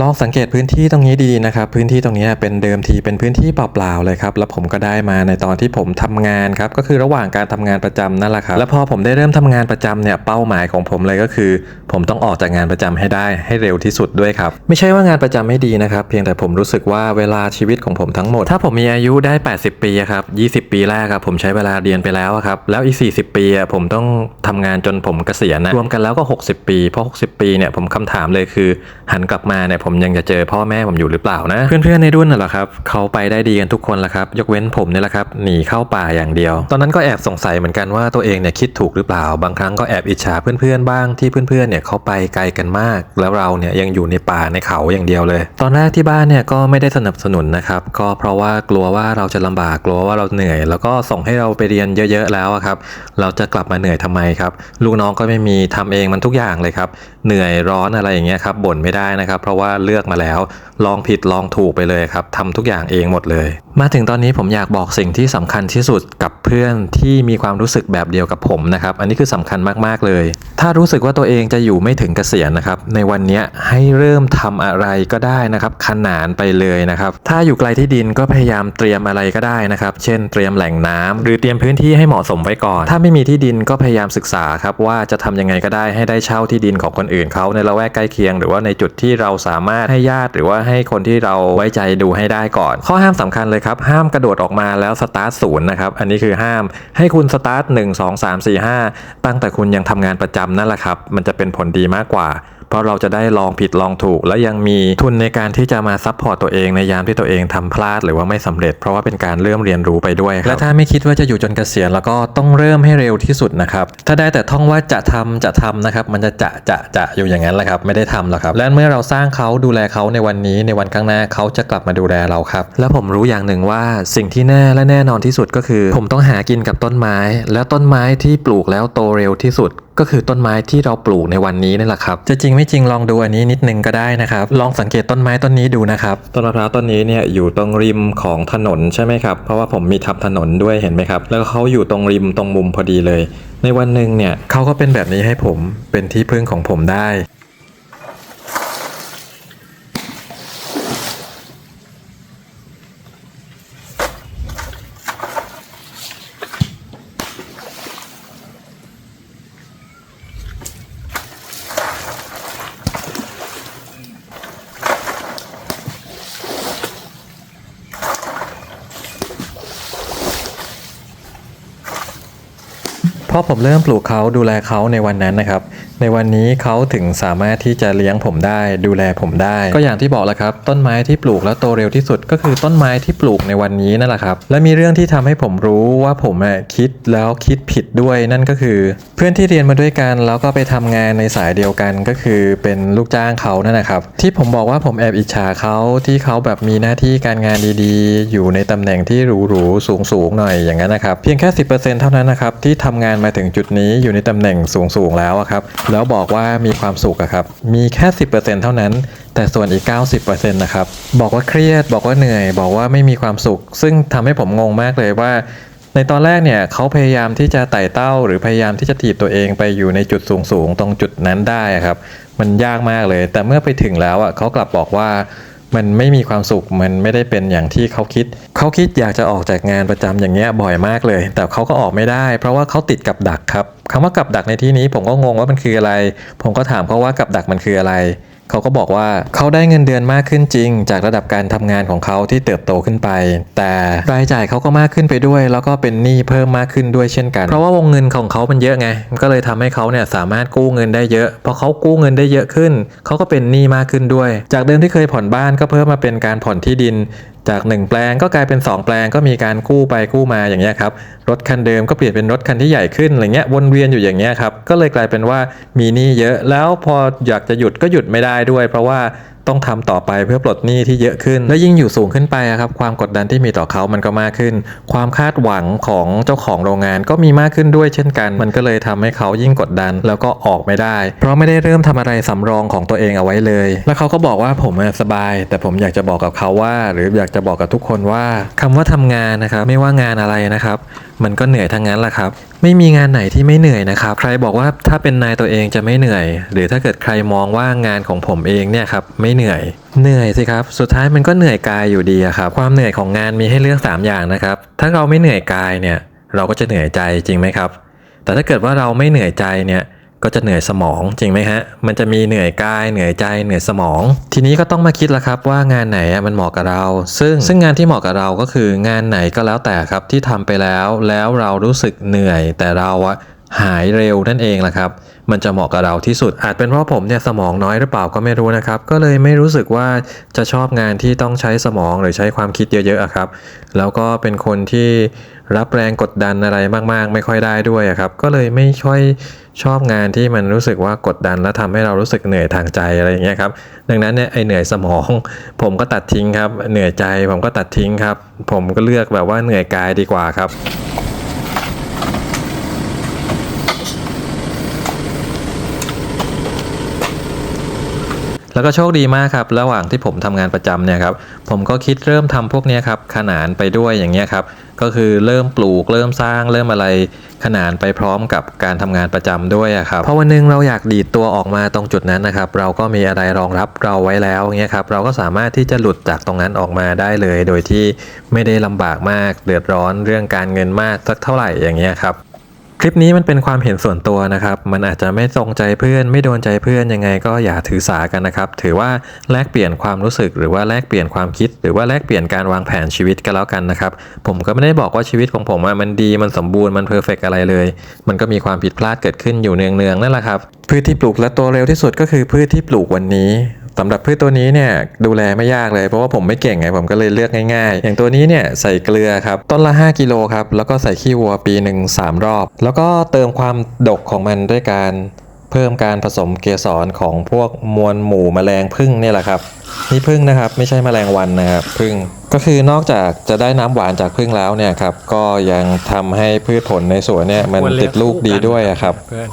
ลองสังเกตพื้นที่ตรงนี้ดีๆนะครับ พื้นที่ตรงนี้เป็นเดิมทีเป็นพื้นที่เปล่าๆเลยครับ แล้วผมก็ได้มาในตอนที่ผมทำงานครับ ก็คือระหว่างการทำงานประจำนั่นแหละครับ แล้วพอผมได้เริ่มทำงานประจำเนี่ย เป้าหมายของผมเลยก็คือ ผมต้องออกจากงานประจำให้ได้ให้เร็วที่สุดด้วยครับ ไม่ใช่ว่างานประจำไม่ดีนะครับ เพียงแต่ผมรู้สึกว่าเวลาชีวิตของผมทั้งหมด ถ้าผมมีอายุได้ 80 ปีครับ 20 ปีแรกครับผมใช้เวลาเรียนไปแล้วครับ แล้วอีก 40 ปีผมต้องทำงานจนผมเกษียณนะ รวมกันแล้วก็ 60 ปี เพราะ 60 ปีเนี่ยผมคำถามเลยคือหันกลับมาเนี่ยผมยังจะเจอพ่อแม่ผมอยู่หรือเปล่านะ เพื่อนๆในรุ่นน่ะเหรอครับเขาไปได้ดีกันทุกคนละครับ ยกเว้นผมเนี่ยแหละครับหนีเข้าป่าอย่างเดียว ตอนนั้นก็แอบสงสัยเหมือนกันว่าตัวเองเนี่ยคิดถูกหรือเปล่า บางครั้งก็แอบอิจฉาเพื่อนๆบ้างที่เพื่อนๆเนี่ยเขาไปไกลกันมาก แล้วเราเนี่ยยังอยู่ในป่าในเขาอย่างเดียวเลย ตอนแรกที่บ้านเนี่ยก็ไม่ได้สนับสนุนนะครับก็เพราะว่ากลัวว่าเราจะลำบากกลัวว่าเราเหนื่อย แล้วก็ส่งให้เราไปเรียนเยอะๆแล้วอะครับเราจะกลับมาเหนื่อยทำไมครับลูกน้องก็ไม่มีทำเองมันทุกอย่างเลยครับเหนื่อยร้อนอะไรอย่างเงี้ยครับบ่นไม่ได้นะครับเพราะว่า่าเลือกมาแล้ว ลองผิดลองถูกไปเลยครับทำทุกอย่างเองหมดเลย มาถึงตอนนี้ผมอยากบอกสิ่งที่สำคัญที่สุดกับเพื่อนที่มีความรู้สึกแบบเดียวกับผมนะครับอันนี้คือสำคัญมากๆเลย ถ้ารู้สึกว่าตัวเองจะอยู่ไม่ถึงเกษียณนะครับในวันนี้ให้เริ่มทำอะไรก็ได้นะครับขนานไปเลยนะครับถ้าอยู่ไกลที่ดินก็พยายามเตรียมอะไรก็ได้นะครับเช่น เตรียมแหล่งน้ำหรือเตรียมพื้นที่ให้เหมาะสมไว้ก่อน ถ้าไม่มีที่ดินก็พยายามศึกษาครับว่าจะทำยังไงก็ได้ให้ได้เช่าที่ดินของคนอื่นเขาในละแวกใกล้เคียง หรือว่าในจุดที่เราสาามารถให้ญาติหรือว่าให้คนที่เราไว้ใจดูให้ได้ก่อน ข้อห้ามสำคัญเลยครับ ห้ามกระโดดออกมาแล้วสตาร์ทศูนย์นะครับ อันนี้คือห้ามให้คุณสตาร์ทหนึ่งสองสามสี่ห้าตั้งแต่คุณยังทำงานประจำนั่นแหละครับ มันจะเป็นผลดีมากกว่า ราะเราจะได้ลองผิดลองถูก และยังมีทุนในการที่จะมาซัพพอร์ตตัวเองในยามที่ตัวเองทำพลาดหรือว่าไม่สำเร็จ เพราะว่าเป็นการเริ่มเรียนรู้ไปด้วยครับและถ้าไม่คิดว่าจะอยู่จนเกษียณแล้วก็ต้องเริ่มให้เร็วที่สุดนะครับถ้าได้แต่ท่องว่าจะทำจะทำนะครับมันจะจะจะจะอยู่อย่างนั้นแหละครับไม่ได้ทำหรอกครับและเมื่อเราสร้างเขาดูแลเขาในวันนี้ในวันข้างหน้าเขาจะกลับมาดูแลเราครับและผมรู้อย่างหนึ่งว่าสิ่งที่แน่และแน่นอนที่สุดก็คือ ผมต้องหากินกับต้นไม้ แล้วต้นไม้ที่ปลูกแล้วโตเร็วที่สุด ก็คือต้นไม้ที่เราปลูกในวันนี้นี่แหละครับ จะจริงไม่จริงลองดูอันนี้นิดนึงก็ได้นะครับ ลองสังเกตต้นไม้ต้นนี้ดูนะครับ ต้นมะพร้าวต้นนี้เนี่ยอยู่ตรงริมของถนนใช่ไหมครับ เพราะว่าผมมีทับถนนด้วยเห็นไหมครับ แล้วเขาอยู่ตรงริมตรงมุมพอดีเลย ในวันหนึ่งเนี่ยเขาก็เป็นแบบนี้ให้ผมเป็นที่พึ่งของผมได้ พอผมเริ่มปลูกเขาดูแลเขาในวันนั้นนะครับในวันนี้เขาถึงสามารถที่จะเลี้ยงผมได้ ดูแลผมได้ ก็อย่างที่บอกแล้วครับ ต้นไม้ที่ปลูกแล้วโตเร็วที่สุด ก็คือต้นไม้ที่ปลูกในวันนี้นั่นแหละครับ และมีเรื่องที่ทำให้ผมรู้ว่าผมอะคิดแล้วคิดผิดด้วยนั่นก็คือ เพื่อนที่เรียนมาด้วยกันแล้วก็ไปทำงานในสายเดียวกันก็คือเป็นลูกจ้างเขานั่นนะครับ ที่ผมบอกว่าผมแอบอิจฉาเขาที่เขาแบบมีหน้าที่การงานดีๆ อยู่ในตำแหน่งที่หรูๆสูงๆหน่อยอย่างนั้นนะครับเพียงแค่ 10%เท่านั้นนะครับที่ทำงานมาถึงจุดนี้อยู่ในตำแหน่งสูงๆแล้วครับแล้วบอกว่ามีความสุขอะครับ มีแค่ 10%เท่านั้น แต่ส่วนอีก 90%นะครับบอกว่าเครียด บอกว่าเหนื่อย บอกว่าไม่มีความสุข ซึ่งทำให้ผมงงมากเลยว่า ในตอนแรกเนี่ยเขาพยายามที่จะไต่เต้า หรือพยายามที่จะถีบตัวเองไปอยู่ในจุดสูงสูงตรงจุดนั้นได้ครับ มันยากมากเลย แต่เมื่อไปถึงแล้วอะเขากลับบอกว่า มันไม่มีความสุขมันไม่ได้เป็นอย่างที่เขาคิด เขาคิดอยากจะออกจากงานประจำอย่างเงี้ยบ่อยมากเลย แต่เขาก็ออกไม่ได้ เพราะว่าเขาติดกับดักครับคำว่ากับดักในที่นี้ผมก็งงว่ามันคืออะไร ผมก็ถามเขาว่ากับดักมันคืออะไร เขาก็บอกว่าเขาได้เงินเดือนมากขึ้นจริง จากระดับการทำงานของเขาที่เติบโตขึ้นไป แต่รายจ่ายเขาก็มากขึ้นไปด้วย แล้วก็เป็นหนี้เพิ่มมากขึ้นด้วยเช่นกัน เพราะว่าวงเงินของเขามันเยอะไงก็เลยทำให้เขาเนี่ยสามารถกู้เงินได้เยอะพอเขากู้เงินได้เยอะขึ้น เขาก็เป็นหนี้มากขึ้นด้วย จากเดิมที่เคยผ่อนบ้านก็เพิ่มมาเป็นการผ่อนที่ดิน จาก 1 แปลงก็กลายเป็น 2 แปลงก็มีการกู้ไปกู้มาอย่างเงี้ยครับรถคันเดิมก็เปลี่ยนเป็นรถคันที่ใหญ่ขึ้นอะไรเงี้ยวนเวียนอยู่อย่างเงี้ยครับก็เลยกลายเป็นว่ามีหนี้เยอะแล้วพออยากจะหยุดก็หยุดไม่ได้ด้วย เพราะว่า ต้องทำต่อไปเพื่อปลดหนี้ที่เยอะขึ้น และยิ่งอยู่สูงขึ้นไปครับความกดดันที่มีต่อเขามันก็มากขึ้น ความคาดหวังของเจ้าของโรงงานก็มีมากขึ้นด้วยเช่นกัน มันก็เลยทำให้เขายิ่งกดดันแล้วก็ออกไม่ได้ เพราะไม่ได้เริ่มทำอะไรสำรองของตัวเองเอาไว้เลย แล้วเขาก็บอกว่าผมสบาย แต่ผมอยากจะบอกกับเขาว่า หรืออยากจะบอกกับทุกคนว่าคำว่าทำงานนะครับไม่ว่างานอะไรนะครับ มันก็เหนื่อยทั้งนั้นแหละครับ ไม่มีงานไหนที่ไม่เหนื่อยนะครับ ใครบอกว่าถ้าเป็นนายตัวเองจะไม่เหนื่อย หรือถ้าเกิดใครมองว่างานของผมเองเนี่ยครับไม่เหนื่อย เหนื่อยสิครับ สุดท้ายมันก็เหนื่อยกายอยู่ดีครับ ความเหนื่อยของงานมีให้เลือก 3 อย่างนะครับ ถ้าเราไม่เหนื่อยกายเนี่ย เราก็จะเหนื่อยใจจริงไหมครับ แต่ถ้าเกิดว่าเราไม่เหนื่อยใจเนี่ย ก็จะเหนื่อยสมองจริงไหมฮะ มันจะมีเหนื่อยกายเหนื่อยใจเหนื่อยสมอง ทีนี้ก็ต้องมาคิดละครับว่างานไหนมันเหมาะกับเรา ซึ่งซึ่งงานที่เหมาะกับเราก็คืองานไหนก็แล้วแต่ครับที่ทำไปแล้วแล้วเรารู้สึกเหนื่อย แต่เราอะหายเร็วนั่นเองละครับ มันจะเหมาะกับเราที่สุด อาจเป็นเพราะผมเนี่ยสมองน้อยหรือเปล่าก็ไม่รู้นะครับ ก็เลยไม่รู้สึกว่าจะชอบงานที่ต้องใช้สมองหรือใช้ความคิดเยอะๆอะครับ แล้วก็เป็นคนที่รับแรงกดดันอะไรมากๆ ไม่ค่อยได้ด้วยอะครับ ก็เลยไม่ค่อยชอบงานที่มันรู้สึกว่ากดดันและทำให้เรารู้สึกเหนื่อยทางใจอะไรอย่างเงี้ยครับ ดังนั้นเนี่ยไอเหนื่อยสมอง ผมก็ตัดทิ้งครับ เหนื่อยใจผมก็ตัดทิ้งครับ ผมก็เลือกแบบว่าเหนื่อยกายดีกว่าครับ แล้วก็โชคดีมากครับ ระหว่างที่ผมทำงานประจำเนี่ยครับผมก็คิดเริ่มทำพวกนี้ครับขนานไปด้วยอย่างเงี้ยครับก็คือเริ่มปลูกเริ่มสร้างเริ่มอะไรขนานไปพร้อมกับการทำงานประจำด้วยครับเพราะวันหนึงเราอยากดีดตัวออกมาตรงจุดนั้นนะครับ เราก็มีอะไรรองรับเราไว้แล้วเงี้ยครับเราก็สามารถที่จะหลุดจากตรงนั้นออกมาได้เลย โดยที่ไม่ได้ลำบากมาก เดือดร้อนเรื่องการเงินมากสักเท่าไหร่อย่างเงี้ยครับ คลิปนี้มันเป็นความเห็นส่วนตัวนะครับ มันอาจจะไม่ตรงใจเพื่อน ไม่โดนใจเพื่อนยังไงก็อย่าถือสากันนะครับ ถือว่าแลกเปลี่ยนความรู้สึก หรือว่าแลกเปลี่ยนความคิด หรือว่าแลกเปลี่ยนการวางแผนชีวิตกันแล้วกันนะครับ ผมก็ไม่ได้บอกว่าชีวิตของผมมันดี มันสมบูรณ์ มันเพอร์เฟกอะไรเลย มันก็มีความผิดพลาดเกิดขึ้นอยู่เนืองๆนั่นแหละครับ พืชที่ปลูกและโตเร็วที่สุดก็คือพืชที่ปลูกวันนี้ สำหรับพืชตัวนี้เนี่ยดูแลไม่ยากเลยเพราะว่าผมไม่เก่งไงผมก็เลยเลือกง่ายๆ อย่างตัวนี้เนี่ยใส่เกลือครับต้นละ 5 กิโลครับแล้วก็ใส่ขี้วัวปีหนึ่ง3รอบ แล้วก็เติมความดกของมันด้วยการเพิ่มการผสมเกสรของพวกมวลหมู่แมลงพึ่งเนี่ยแหละครับนี่พึ่งนะครับไม่ใช่แมลงวันนะครับพึ่งก็คือนอกจากจะได้น้ำหวานจากพึ่งแล้วเนี่ยครับก็ยังทำให้พืชผลในสวนเนี่ยมันควรเลี้ติยดงลูกดีด้วยอะครับเพื่อน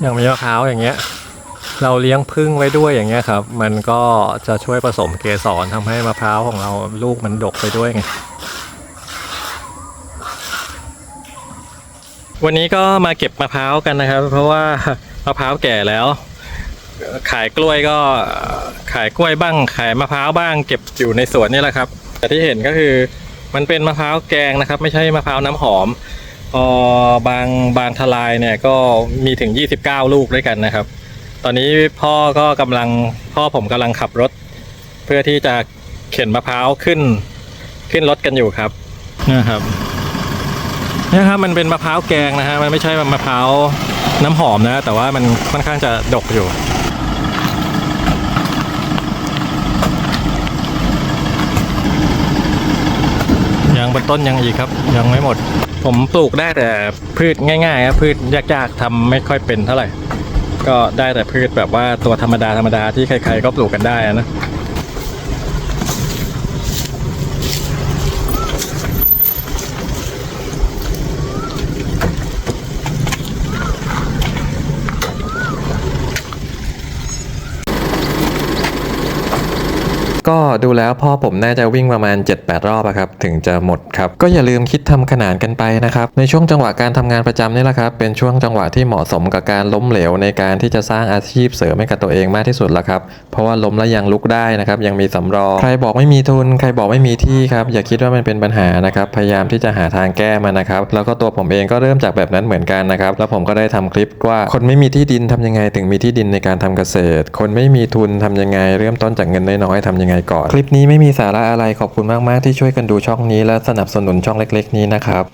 อย่างมะพร้าวอย่างเงี้ย เราเลี้ยงพึ่งไว้ด้วยอย่างเงี้ยครับ มันก็จะช่วยผสมเกสรทำให้มะพร้าวของเราลูกมันดกไปด้วยไงวันนี้ก็มาเก็บมะพร้าวกันนะครับ เพราะว่ามะพร้าวแก่แล้ว ขายกล้วยก็ขายกล้วยบ้าง ขายมะพร้าวบ้าง เก็บอยู่ในสวนนี่แหละครับ แต่ที่เห็นก็คือมันเป็นมะพร้าวแกงนะครับ ไม่ใช่มะพร้าวน้ำหอมพอบางบางทลายเนี่ยก็มีถึง 29 ลูกด้วยกันนะครับ ตอนนี้พ่อก็กำลังพ่อผมกำลังขับรถ เพื่อที่จะเข็นมะพร้าวขึ้น ขึ้นรถกันอยู่ครับนะครับนี่ครับมันเป็นมะพร้าวแกงนะฮะมันไม่ใช่มะพร้าวน้ำหอมนะแต่ว่ามันค่อนข้างจะดกอยู่ยังบนต้นยังอีกครับ ยังไม่หมด ผมปลูกได้แต่พืชง่ายๆครับพืชยากๆทำไม่ค่อยเป็นเท่าไหร่ ก็ได้แต่พืชแบบว่าตัวธรรมดาธรรมดาที่ใครๆก็ปลูกกันได้นะ ก็ดูแล้วพ่อผมน่าจะวิ่งประมาณ 7-8 รอบอะครับถึงจะหมดครับก็อย่าลืมคิดทำขนานกันไปนะครับในช่วงจังหวะการทำงานประจำนี่แหละครับเป็นช่วงจังหวะที่เหมาะสมกับการล้มเหลวในการที่จะสร้างอาชีพเสริมให้กับตัวเองมากที่สุดละครับเพราะว่าล้มแล้วยังลุกได้นะครับยังมีสำรองใครบอกไม่มีทุน ใครบอกไม่มีที่ครับอย่าคิดว่ามันเป็นปัญหานะครับพยายามที่จะหาทางแก้มันนะครับแล้วก็ตัวผมเองก็เริ่มจากแบบนั้นเหมือนกันนะครับแล้วผมก็ได้ทำคลิปว่าคนไม่มีที่ดินทำยังไง ถึงมีที่ดินในการทำเกษตร คนไม่มีทุนทำยังไง เริ่มต้นจากเงินน้อยๆทำยังไงก่อน คลิปนี้ไม่มีสาระอะไรขอบคุณมาก ๆ ที่ช่วยกันดูช่องนี้และสนับสนุนช่องเล็ก ๆ นี้นะครับ